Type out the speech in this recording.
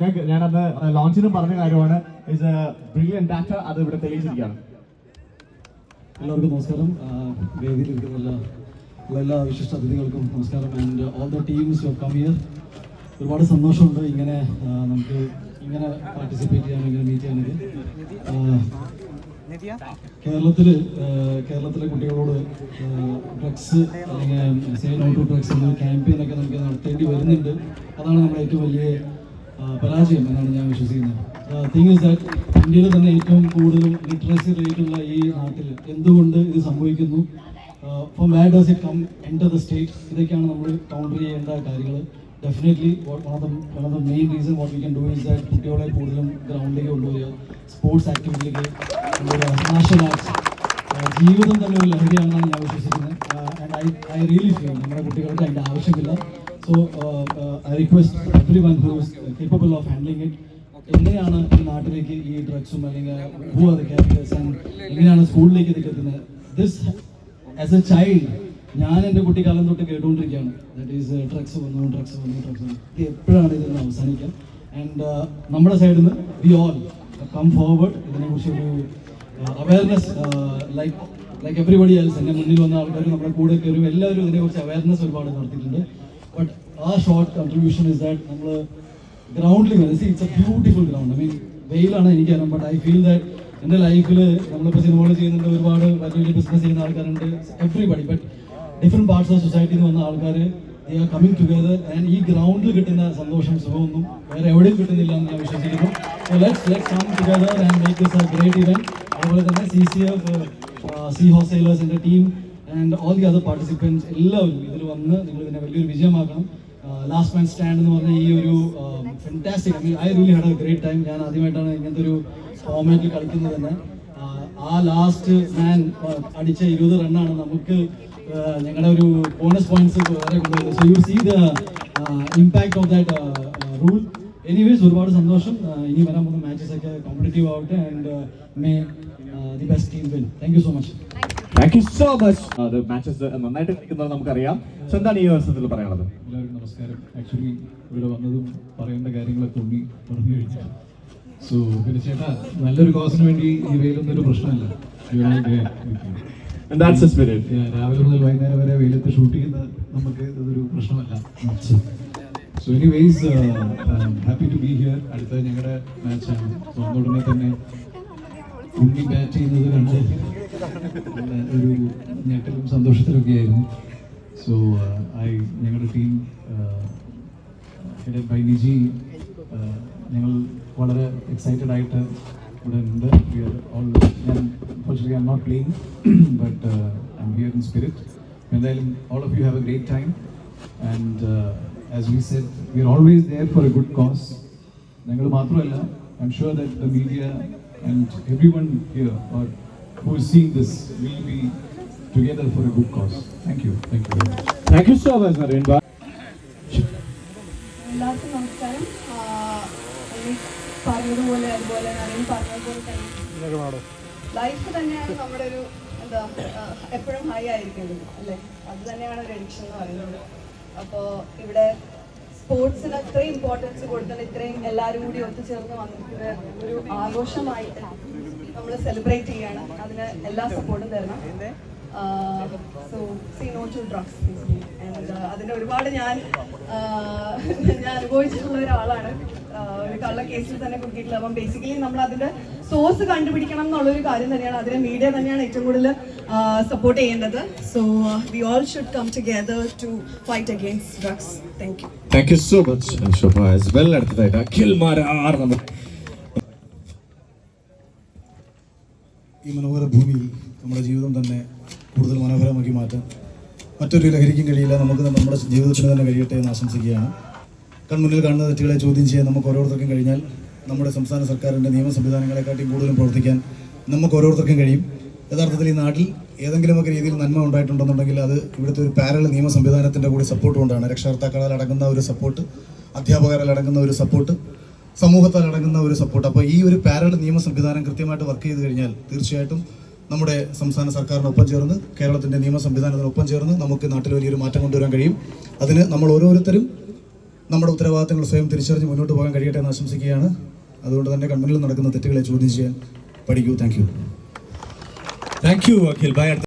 ഞാൻ- ഞാനന്ന് ലോഞ്ചിനും പറഞ്ഞ കാര്യമാണ്. ഇസ് ബ്രില്യൻ ഡാറ്റ അത് ഇവിടെ തെളിയിച്ചിരിക്കുകയാണ്. എല്ലാവർക്കും നമസ്കാരം. വേദിയിലിരിക്കുന്ന എല്ലാ എല്ലാ വിശിഷ്ട അതിഥികൾക്കും നമസ്കാരം. And all the teams you come here ഒരുപാട് സന്തോഷമുണ്ട് ഇങ്ങനെ നമുക്ക് ഇങ്ങനെ പാർട്ടിസിപ്പേറ്റ് ചെയ്യാനും ഇങ്ങനെ മീറ്റ് ചെയ്യാനൊക്കെ. കേരളത്തിൽ കേരളത്തിലെ കുട്ടികളോട് ഡ്രഗ്സ് അല്ലെങ്കിൽ സേ നോ ടു ഡ്രഗ്സ് എന്ന ക്യാമ്പയിൻ ഒക്കെ നമുക്ക് നടത്തേണ്ടി വരുന്നുണ്ട്. അതാണ് നമ്മുടെ ഏറ്റവും വലിയ പരാജയം എന്നാണ് ഞാൻ വിശ്വസിക്കുന്നത്. തിങ് ഇസ് ദാറ്റ് ഇന്ത്യയിൽ തന്നെ ഏറ്റവും കൂടുതൽ ലിറ്ററസി റേറ്റ് ഉള്ള ഈ നാട്ടിൽ എന്തുകൊണ്ട് ഇത് സംഭവിക്കുന്നു? From where does it come enter the state ഇതൊക്കെയാണ് നമ്മൾ കൗണ്ടർ ചെയ്യേണ്ട കാര്യങ്ങൾ. Definitely one of the of the main reason what we can do is that കുട്ടികളെ കൂടുതലും ഗ്രൗണ്ടിലേക്ക് കൊണ്ടുവരിക സ്പോർട്സ് ആക്ടിവിറ്റിയിലേക്ക് മാർഷൽ ആർട്സ് ജീവിതം തന്നെ ഒരു ലഹരിയാണെന്നാണ് ഞാൻ വിശ്വസിക്കുന്നത്. ഐ റിയലി ഫീൽ നമ്മുടെ കുട്ടികൾക്ക് അതിന്റെ ആവശ്യമില്ല. So I request every one who's capable of handling it എങ്ങനെയാണ് ഈ നാട്ടിലേക്ക് ഈ ഡ്രഗ്സും അല്ലെങ്കിൽ ഹൂ ആർ ക്യാരക്ടേഴ്സ് ആൻഡ് എങ്ങനെയാണ് സ്കൂളിലേക്ക് ഇതൊക്കെ എത്തുന്നത് ദിസ് ആസ് എ ചൈൽഡ് ഞാൻ എന്റെ കുട്ടിക്കാലം തൊട്ട് കേട്ടുകൊണ്ടിരിക്കുകയാണ്. ദാറ്റ് ഈസ് ഡ്രഗ്സ് വന്നു ഡ്രഗ്സ് വന്നു ഡ്രഗ്സ് വന്നു. ഇത് എപ്പോഴാണ് ഇതിന് അവസാനിക്കുക ആൻഡ് നമ്മുടെ സൈഡിൽ നിന്ന് വി ഓൾ കം ഫോർവേഡ് ഇതിനെക്കുറിച്ച് ഒരു awareness like like everybody else എന്റെ മുന്നിൽ വന്ന ആൾക്കാർ നമ്മുടെ കൂടെ കയറും എല്ലാവരും ഇതിനെക്കുറിച്ച് അവയർനെസ് ഒരുപാട് നടത്തിയിട്ടുണ്ട്. ആ ഷോർട്ട് കൺട്രിബ്യൂഷൻ ഇസ് ദാറ്റ് നമ്മൾ ഗ്രൗണ്ടിൽ see it's a beautiful ground I mean വെയിലാണ് എനിക്കറിയാം ബട്ട് ഐ ഫീൽ ദാറ്റ് എന്റെ ലൈഫിൽ നമ്മളിപ്പോൾ സിനിമകൾ ചെയ്യുന്നുണ്ട് ഒരുപാട് വലിയ വലിയ ബിസിനസ് ചെയ്യുന്ന ആൾക്കാരുണ്ട് everybody but different parts of സൊസൈറ്റിയിൽ നിന്ന് വന്ന ആൾക്കാർ they are coming together and ഈ ഗ്രൗണ്ടിൽ കിട്ടുന്ന സന്തോഷം സുഖമൊന്നും വേറെ എവിടെയും കിട്ടുന്നില്ല എന്ന് ഞാൻ വിശ്വസിക്കുന്നു. Let's let's let come together and make this a great event അതുപോലെ തന്നെ C C F C ഹോസ്റ്റേലേഴ്സിന്റെ team and all the other participants എല്ലാവരും ഇതിൽ വന്ന് നിങ്ങൾ ഇതിനെ വലിയൊരു വിജയമാക്കണം. ലാസ്റ്റ് മാൻ സ്റ്റാൻഡ് എന്ന് പറഞ്ഞ ഈ ഒരു fantastic I mean I really had a great time ഞാൻ ആദ്യമായിട്ടാണ് ഇങ്ങനത്തെ ഒരു ഫോമാറ്റിൽ കളിക്കുന്നത് തന്നെ ആ, ലാസ്റ്റ് മാൻ അടിച്ച ഇരുപത് റണ്ണാണ് നമുക്ക് ഞങ്ങളുടെ ഒരു ബോണസ് പോയിന്റ്സ് വേറെ കൊണ്ടുപോയത് so you see the impact of that rule anyways ഒരുപാട് സന്തോഷം. ഇനി വരാൻ പോകുന്ന മാച്ചസ് ഒക്കെ കോമ്പറ്റീവ് ആവട്ടെ and may the best team win thank you so much thank you so much അത് മാച്ചസ് നന്നായിട്ട് കളിക്കുന്നത് നമുക്കറിയാം. സോ എന്താണ് ഈ അവസരത്തിൽ പറയാനുള്ളത്? എല്ലാവർക്കും നമസ്കാരം. ആക്ച്വലി ഇവിടെ വന്നതും പറയേണ്ട കാര്യങ്ങളൊക്കെ ഉണ്ണി പറഞ്ഞു കഴിഞ്ഞു സോ പിന്നെ ചേട്ടാ നല്ലൊരു കോസിന് വേണ്ടി ഈ വെയിലൊന്നും ഒരു പ്രശ്നമല്ല. രാവിലെ മുതൽ വൈകുന്നേരം വരെ വെയിലത്ത് ഷൂട്ട് ചെയ്യുന്ന നമുക്ക് ഇതൊരു പ്രശ്നമല്ല. So anyways happy to be here അടുത്ത ഞങ്ങളുടെ മാച്ചാണ് സോ ഉടനെ തന്നെ ഉണ്ണി ബാറ്റ് ചെയ്യുന്നത് കണ്ട് ഒരു ഞെട്ടലും സന്തോഷത്തിലൊക്കെ ആയിരുന്നു. സോ ഐ ഞങ്ങളുടെ ടീം ഹെഡഡ് ബൈ നിജി ഞങ്ങൾ വളരെ എക്സൈറ്റഡ് ആയിട്ട് ഇവിടെ ഉണ്ട്. വി ആർ ഓൾ ഞാൻ unfortunately I'm not playing but I'm here in spirit എന്തായാലും all of you have a great time and as we said we are always there for a good cause ഞങ്ങൾ മാത്രമല്ല I'm sure that the media and every one here or who is seeing this will be together for a good cause Thank you. Thank you very much. Thank you much Naren ബാ എല്ലാവർക്കും നമസ്കാരം. പറഞ്ഞതുപോലെ അതുപോലെ നവീൻ പറഞ്ഞതുപോലെ തന്നെ life തന്നെയാണ് നമ്മുടെ ഒരു എന്താ എപ്പോഴും ഹൈ ആയിരിക്കുന്നത് അല്ലേ? അത് തന്നെയാണ് ഒരു എഡിക്ഷൻ എന്ന് പറയുന്നത്. അപ്പോൾ ഇവിടെ സ്പോർട്സിന് അത്രയും ഇമ്പോർട്ടൻസ് കൊടുത്തിട്ട് ഇത്രയും എല്ലാവരും കൂടി ഒത്തുചേർന്ന് വന്നിട്ട് ഒരു ആഘോഷമായിട്ട് നമ്മൾ സെലിബ്രേറ്റ് ചെയ്യാണ്. അതിന് എല്ലാ സപ്പോർട്ടും തരണം. സോ അതിന് ഒരുപാട് ഞാൻ ഞാൻ അനുഭവിച്ചിട്ടുള്ള ഒരാളാണ്. ഒരു കള്ള കേസിൽ തന്നെ കുട്ടിയിട്ടില്ല അപ്പം ബേസിക്കലി നമ്മൾ അതിന്റെ സോഴ്സ് കണ്ടുപിടിക്കണം എന്നുള്ള ഒരു കാര്യം തന്നെയാണ്. അതിനെ മീഡിയ തന്നെയാണ് ഏറ്റവും കൂടുതൽ സപ്പോർട്ട് ചെയ്യേണ്ടത്. So we all should come together to fight against drugs thank you thank you so much well Akhil Marar നമുക്ക് ഈ മനോഹര ഭൂമിയിൽ നമ്മുടെ ജീവിതം തന്നെ കൂടുതൽ മനോഹരമാക്കി മാറ്റാൻ മറ്റൊരു ലഹരിക്കും കഴിയില്ല. നമുക്ക് നമ്മുടെ ജീവിതത്തിന് തന്നെ കഴിയട്ടെ എന്ന് ആശംസിക്കുകയാണ്. കൺമുന്നിൽ കാണുന്ന തെറ്റുകളെ ചോദ്യം ചെയ്യാൻ നമുക്ക് ഓരോരുത്തർക്കും കഴിഞ്ഞാൽ നമ്മുടെ സംസ്ഥാന സർക്കാരിന്റെ നിയമ സംവിധാനങ്ങളെക്കാട്ടിയും കൂടുതലും പ്രവർത്തിക്കാൻ നമുക്ക് ഓരോരുത്തർക്കും കഴിയും. യഥാർത്ഥത്തിൽ ഈ നാട്ടിൽ ഏതെങ്കിലുമൊക്കെ രീതിയിൽ നന്മ ഉണ്ടായിട്ടുണ്ടെന്നുണ്ടെങ്കിൽ അത് ഇവിടുത്തെ ഒരു പാരൽ നിയമ സംവിധാനത്തിന്റെ കൂടി സപ്പോർട്ട് കൊണ്ടാണ്. രക്ഷകർത്താക്കളാൽ അടങ്ങുന്ന ഒരു സപ്പോർട്ട് അധ്യാപകരാൽ അടങ്ങുന്ന ഒരു സപ്പോർട്ട് സമൂഹത്താൽ അടങ്ങുന്ന ഒരു സപ്പോർട്ട് അപ്പോൾ ഈ ഒരു പാരൽ നിയമ സംവിധാനം കൃത്യമായിട്ട് വർക്ക് ചെയ്ത് കഴിഞ്ഞാൽ തീർച്ചയായിട്ടും നമ്മുടെ സംസ്ഥാന സർക്കാരിനൊപ്പം ചേർന്ന് കേരളത്തിന്റെ നിയമ സംവിധാനത്തിനൊപ്പം ചേർന്ന് നമുക്ക് നാട്ടിൽ വലിയൊരു മാറ്റം കൊണ്ടുവരാൻ കഴിയും. അതിന് നമ്മൾ ഓരോരുത്തരും നമ്മുടെ ഉത്തരവാദിത്തങ്ങൾ സ്വയം തിരിച്ചറിഞ്ഞ് മുന്നോട്ട് പോകാൻ കഴിയട്ടെ എന്ന് ആശംസിക്കുകയാണ്. അതുകൊണ്ട് തന്നെ കൺമുന്നിൽ നടക്കുന്ന തെറ്റുകളെ ചോദ്യം ചെയ്യാൻ പഠിക്കൂ. Thank you thank you Akhil. Bye